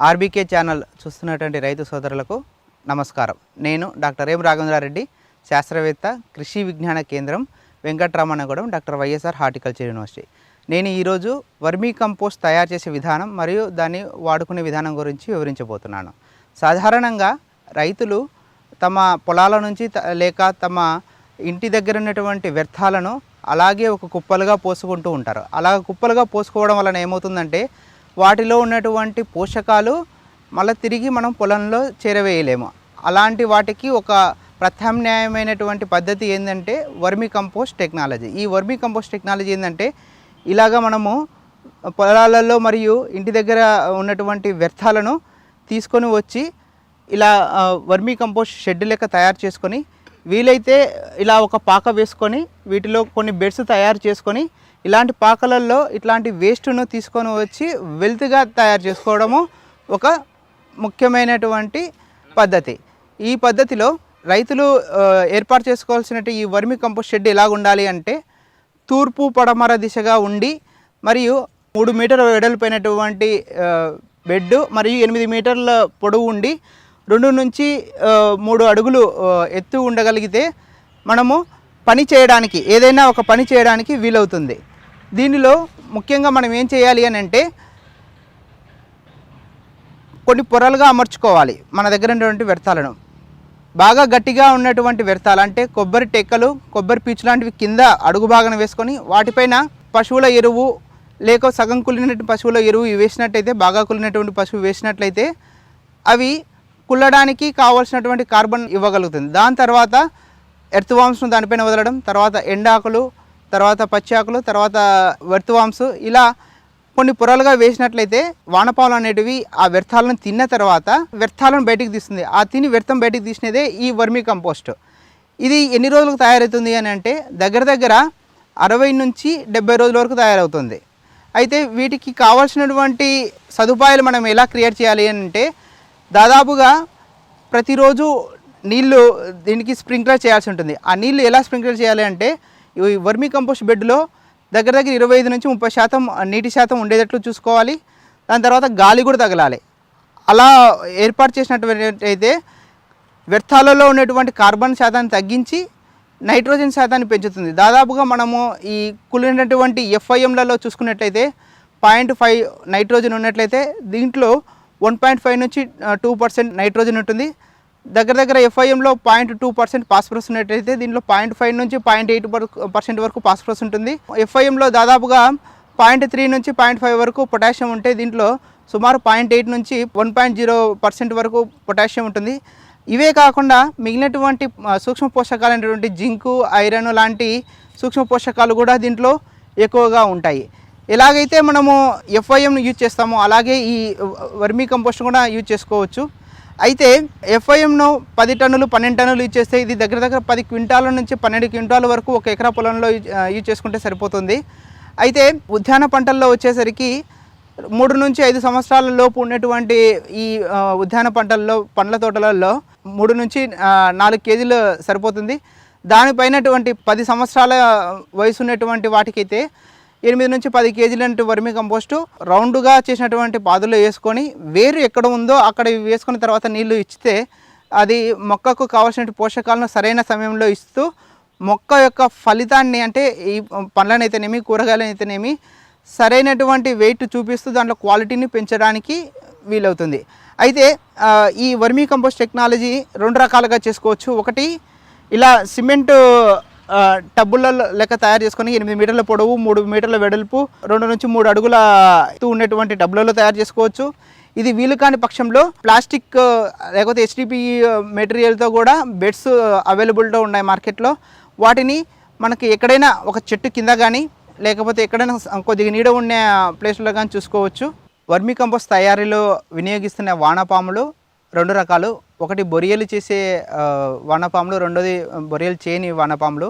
RBK channel చూస్తున్నటువంటి రైతు సోదరులకు నమస్కారం. నేను డాక్టర్ ఎం రాఘవేంద్రారెడ్డి శాస్త్రవేత్త కృషి విజ్ఞాన కేంద్రం Venkatramannagudem doctor YSR horticulture university. నేను ఈరోజు వర్మీ కంపోస్ట్ తయారు చేసే విధానం మరియు దాన్ని వాడుకునే విధానం గురించి వివరించబోతున్నాను. సాధారణంగా రైతులు తమ పొలాల నుంచి త- లేక తమ ఇంటి దగ్గర ఉన్నటువంటి వ్యర్థాలను అలాగే ఒక కుప్పలుగా పోసుకుంటూ ఉంటారు. అలా కుప్పలుగా పోసుకోవడం వలన ఏమవుతుందంటే వాటిలో ఉన్నటువంటి పోషకాలు మళ్ళీ తిరిగి మనం పొలంలో చేరవేయలేము. అలాంటి వాటికి ఒక ప్రత్యామ్నాయమైనటువంటి పద్ధతి ఏంటంటే వర్మి కంపోస్ట్ టెక్నాలజీ. ఈ వర్మి కంపోస్ట్ టెక్నాలజీ ఏంటంటే ఇలాగ మనము పొలాలలో మరియు ఇంటి దగ్గర ఉన్నటువంటి వ్యర్థాలను తీసుకొని వచ్చి ఇలా వర్మీ కంపోస్ట్ షెడ్ లెక్క తయారు చేసుకొని వీలైతే ఇలా ఒక పాక వేసుకొని వీటిలో కొన్ని బెడ్స్ తయారు చేసుకొని ఇలాంటి పాకలలో ఇట్లాంటి వేస్ట్ను తీసుకొని వచ్చి వెల్త్గా తయారు చేసుకోవడము ఒక ముఖ్యమైనటువంటి పద్ధతి. ఈ పద్ధతిలో రైతులు ఏర్పాటు చేసుకోవాల్సిన ఈ వర్మి కంపోస్ట్ షెడ్ ఎలా ఉండాలి అంటే తూర్పు పడమర దిశగా ఉండి మరియు మూడు మీటర్ల వెడల్పోయినటువంటి బెడ్ మరియు ఎనిమిది మీటర్ల పొడవు ఉండి రెండు నుంచి మూడు అడుగులు ఎత్తు ఉండగలిగితే మనము పని చేయడానికి ఏదైనా ఒక పని చేయడానికి వీలవుతుంది. దీనిలో ముఖ్యంగా మనం ఏం చేయాలి అని అంటే కొన్ని పొరలుగా అమర్చుకోవాలి. మన దగ్గర ఉన్నటువంటి వ్యర్థాలను. బాగా గట్టిగా ఉన్నటువంటి వ్యర్థాలు అంటే కొబ్బరి టెక్కలు కొబ్బరి పీచు లాంటివి కింద అడుగు భాగం వేసుకొని వాటిపైన పశువుల ఎరువు లేక సగం కులినటువంటి పశువుల ఎరువు వేసినట్టయితే బాగా కులినటువంటి పశువు వేసినట్లయితే అవి కుల్లడానికి కావాల్సినటువంటి కార్బన్ ఇవ్వగలుగుతుంది. దాని తర్వాత ఎర్త్వామ్స్ను దానిపైన వదలడం తర్వాత ఎండాకులు తర్వాత పచ్చి ఆకులు తర్వాత వర్తువాంసు ఇలా కొన్ని పొరలుగా వేసినట్లయితే వానపాములు అనేటివి ఆ వ్యర్థాలను తిన్న తర్వాత వ్యర్థాలను బయటికి తీస్తుంది. ఆ తిని వ్యర్థం బయటికి తీసినదే ఈ వర్మీ కంపోస్ట్. ఇది ఎన్ని రోజులకు తయారవుతుంది అని అంటే దగ్గర దగ్గర అరవై నుంచి డెబ్బై రోజుల వరకు తయారవుతుంది. అయితే వీటికి కావాల్సినటువంటి సదుపాయాలు మనం ఎలా క్రియేట్ చేయాలి అని అంటే దాదాపుగా ప్రతిరోజు నీళ్ళు దీనికి స్ప్రింక్లర్ చేయాల్సి ఉంటుంది. ఆ నీళ్ళు ఎలా స్ప్రింక్లర్ చేయాలి అంటే ఈ వర్మీ కంపోస్ట్ బెడ్లో దగ్గర దగ్గర ఇరవై ఐదు నుంచి ముప్పై శాతం నీటి శాతం ఉండేటట్లు చూసుకోవాలి. దాని తర్వాత గాలి కూడా తగలాలి. అలా ఏర్పాటు చేసినటువంటి అయితే వ్యర్థాలలో ఉన్నటువంటి కార్బన్ శాతాన్ని తగ్గించి నైట్రోజన్ శాతాన్ని పెంచుతుంది. దాదాపుగా మనము ఈ కులినటువంటి ఎఫ్ఐఎంలలో చూసుకున్నట్లయితే పాయింట్ ఫైవ్ నైట్రోజన్ ఉన్నట్లయితే దీంట్లో వన్ పాయింట్ ఫైవ్ నుంచి టూ పర్సెంట్ నైట్రోజన్ ఉంటుంది. దగ్గర దగ్గర ఎఫ్ఐఎంలో పాయింట్ టూ పర్సెంట్ పాస్ఫరస్ ఉన్నట్టయితే దీంట్లో పాయింట్ ఫైవ్ నుంచి పాయింట్ ఎయిట్ పర్సెంట్ వరకు పాస్ఫరస్ ఉంటుంది. ఎఫ్ఐఎంలో దాదాపుగా పాయింట్ త్రీ నుంచి పాయింట్ ఫైవ్ వరకు పొటాషియం ఉంటే దీంట్లో సుమారు పాయింట్ ఎయిట్ నుంచి వన్ పాయింట్ జీరో పర్సెంట్ వరకు పొటాషియం ఉంటుంది. ఇవే కాకుండా మిగిలినటువంటి సూక్ష్మ సూక్ష్మ పోషకాలైనటువంటి జింకు ఐరన్ లాంటి సూక్ష్మ పోషకాలు కూడా దీంట్లో ఎక్కువగా ఉంటాయి. ఎలాగైతే మనము ఎఫ్ఐఎంను యూజ్ చేస్తామో అలాగే ఈ వర్మీ కంపోస్ట్ కూడా యూజ్ చేసుకోవచ్చు. అయితే ఎఫ్ఐఎంను పది టన్నులు పన్నెండు టన్నులు ఇచ్చేస్తే ఇది దగ్గర దగ్గర పది క్వింటాల నుంచి పన్నెండు క్వింటాల వరకు ఒక ఎకరా పొలంలో యూజ్ చేసుకుంటే సరిపోతుంది. అయితే ఉద్యాన పంటల్లో వచ్చేసరికి మూడు నుంచి ఐదు సంవత్సరాల లోపు ఉన్నటువంటి ఈ ఉద్యాన పంటల్లో పండ్ల తోటలలో మూడు నుంచి నాలుగు కేజీలు సరిపోతుంది. దానిపైనటువంటి పది సంవత్సరాల వయసు ఉన్నటువంటి వాటికైతే ఎనిమిది నుంచి పది కేజీలంటి వర్మి కంపోస్టు రౌండ్గా చేసినటువంటి పాదుల్లో వేసుకొని వేరు ఎక్కడ ఉందో అక్కడ వేసుకున్న తర్వాత నీళ్ళు ఇచ్చితే అది మొక్కకు కావాల్సిన పోషకాలను సరైన సమయంలో ఇస్తూ మొక్క యొక్క ఫలితాన్ని అంటే ఈ పండ్లనైతేనేమి కూరగాయలనైతేనేమి సరైనటువంటి వెయిట్ చూపిస్తూ దాంట్లో క్వాలిటీని పెంచడానికి వీలవుతుంది. అయితే ఈ వర్మీ కంపోస్ట్ టెక్నాలజీ రెండు రకాలుగా చేసుకోవచ్చు. ఒకటి ఇలా సిమెంట్ టబ్బులలో లెక్క తయారు చేసుకొని ఎనిమిది మీటర్ల పొడవు మూడు మీటర్ల వెడల్పు రెండు నుంచి మూడు అడుగుల ఎత్తు ఉన్నటువంటి టబ్బులలో తయారు చేసుకోవచ్చు. ఇది వీలు కాని పక్షంలో ప్లాస్టిక్ లేకపోతే హెచ్డిపి మెటీరియల్తో కూడా బెడ్స్ అవైలబుల్గా ఉన్నాయి మార్కెట్లో. వాటిని మనకి ఎక్కడైనా ఒక చెట్టు కింద కానీ లేకపోతే ఎక్కడైనా కొద్దిగా నీడ ఉన్న ప్లేస్లో కానీ చూసుకోవచ్చు. వర్మీ కంపోస్ట్ తయారీలో వినియోగిస్తున్న వానపాములు రెండు రకాలు. ఒకటి బొరియలు చేసే వనపాములు వానపాములు రెండోది బొరియలు చేయని వానపాములు.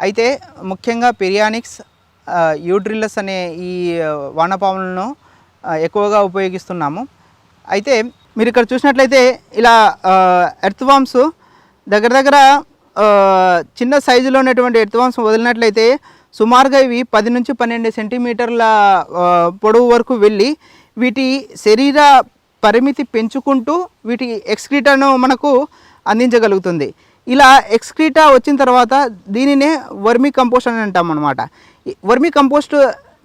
అయితే ముఖ్యంగా పిరియానిక్స్ ఆ, యూడ్రిల్లస్ అనే ఈ వానపాములను ఎక్కువగా ఉపయోగిస్తున్నాము. అయితే మీరు ఇక్కడ చూసినట్లయితే ఇలా ఎర్త్ వామ్స్ దగ్గర దగ్గర చిన్న సైజులో ఉన్నటువంటి ఎర్త్వామ్స్ వదిలినట్లయితే సుమారుగా ఇవి పది నుంచి పన్నెండు సెంటీమీటర్ల పొడవు వరకు వెళ్ళి వీటి శరీర పరిమితి పెంచుకుంటూ వీటి ఎక్స్క్రీటాను మనకు అందించగలుగుతుంది. ఇలా ఎక్స్క్రీటా వచ్చిన తర్వాత దీనినే వర్మీ కంపోస్ట్ అని అంటాం అనమాట వర్మీ కంపోస్ట్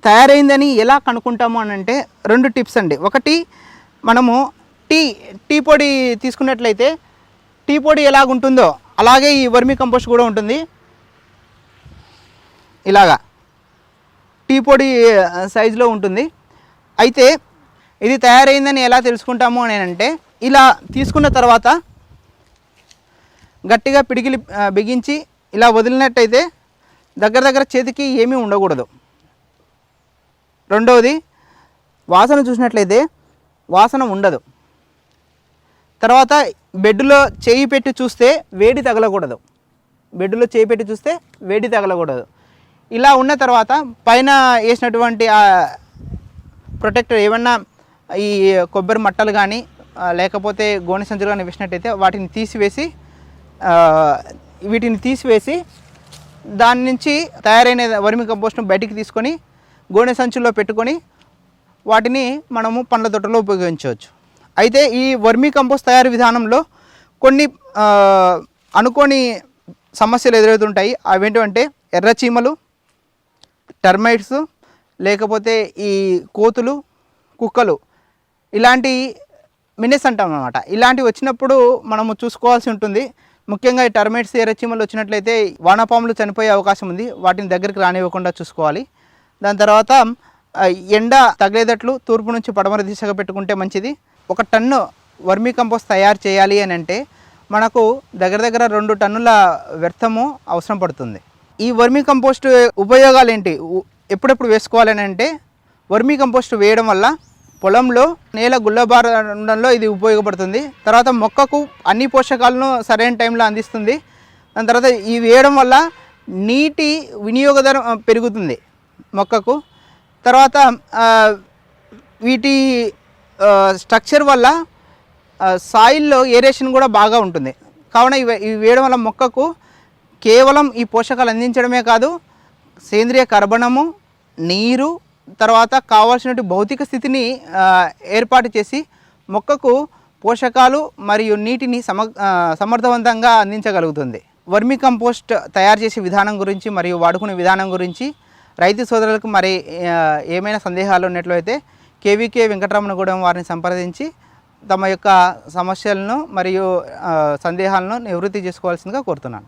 తయారైందని ఎలా కనుక్కుంటాము అని అంటే రెండు టిప్స్ అండి. ఒకటి మనము టీ టీ పొడి తీసుకున్నట్లయితే టీ పొడి ఎలాగుంటుందో అలాగే ఈ వర్మీ కంపోస్ట్ కూడా ఉంటుంది. ఇలాగా టీ పొడి సైజులో ఉంటుంది. అయితే ఇది తయారైందని ఎలా తెలుసుకుంటాము అని అంటే ఇలా తీసుకున్న తర్వాత గట్టిగా పిడికిలి బిగించి ఇలా వదిలినట్టయితే దగ్గర దగ్గర చేతికి ఏమీ ఉండకూడదు. రెండవది వాసన చూసినట్లయితే వాసన ఉండదు. తర్వాత బెడ్లో చేయి పెట్టి చూస్తే వేడి తగలకూడదు. బెడ్లో చేయి పెట్టి చూస్తే వేడి తగలకూడదు. ఇలా ఉన్న తర్వాత పైన వేసినటువంటి ప్రొటెక్టర్ ఏమన్నా ఈ కొబ్బరి మట్టలు కానీ లేకపోతే గోనె సంచులు కానీ వేసినట్టయితే వాటిని తీసివేసి వీటిని తీసివేసి దాని నుంచి తయారైన వర్మి కంపోస్ట్ను బయటికి తీసుకొని గోనె సంచుల్లో పెట్టుకొని వాటిని మనము పండ్ల తోటలో ఉపయోగించవచ్చు. అయితే ఈ వర్మీ కంపోస్ట్ తయారీ విధానంలో కొన్ని అనుకోని సమస్యలు ఎదురవుతుంటాయి. అవేంటంటే ఎర్ర చీమలు టర్మైట్స్ లేకపోతే ఈ కోతులు కుక్కలు ఇలాంటి మినిస్ అంటాం అనమాట ఇలాంటివి వచ్చినప్పుడు మనము చూసుకోవాల్సి ఉంటుంది. ముఖ్యంగా ఈ టర్మైట్స్ ఎర్రచీమలు వచ్చినట్లయితే వానపాములు చనిపోయే అవకాశం ఉంది. వాటిని దగ్గరికి రానివ్వకుండా చూసుకోవాలి. దాని తర్వాత ఎండ తగిలేటట్లు తూర్పు నుంచి పడమర దిశగా పెట్టుకుంటే మంచిది. ఒక టన్ను వర్మీ కంపోస్ట్ తయారు చేయాలి అని అంటే మనకు దగ్గర దగ్గర రెండు టన్నుల వ్యర్థము అవసరం పడుతుంది. ఈ వర్మీ కంపోస్ట్ ఉపయోగాలు ఏంటి? ఎప్పుడెప్పుడు వేసుకోవాలని అంటే వర్మీ కంపోస్ట్ వేయడం వల్ల పొలంలో నేల గుల్లబారడంలో ఇది ఉపయోగపడుతుంది. తర్వాత మొక్కకు అన్ని పోషకాలను సరైన టైంలో అందిస్తుంది. దాని తర్వాత ఇవి వేయడం వల్ల నీటి వినియోగదరం పెరుగుతుంది మొక్కకు. తర్వాత వీటి స్ట్రక్చర్ వల్ల సాయిల్లో ఏరేషన్ కూడా బాగా ఉంటుంది. కావున ఇవి ఇవి వేయడం వల్ల మొక్కకు కేవలం ఈ పోషకాలు అందించడమే కాదు సేంద్రియ కర్బనము నీరు తర్వాత కావాల్సినటువంటి భౌతిక స్థితిని ఏర్పాటు చేసి మొక్కకు పోషకాలు మరియు నీటిని సమ సమర్థవంతంగా అందించగలుగుతుంది. వర్మి కంపోస్ట్ తయారు చేసే విధానం గురించి మరియు వాడుకునే విధానం గురించి రైతు సోదరులకు మరి ఏమైనా సందేహాలు ఉన్నట్లయితే కేవీకే వెంకటరమణగూడెం వారిని సంప్రదించి తమ యొక్క సమస్యలను మరియు సందేహాలను నివృత్తి చేసుకోవాల్సిందిగా కోరుతున్నాను.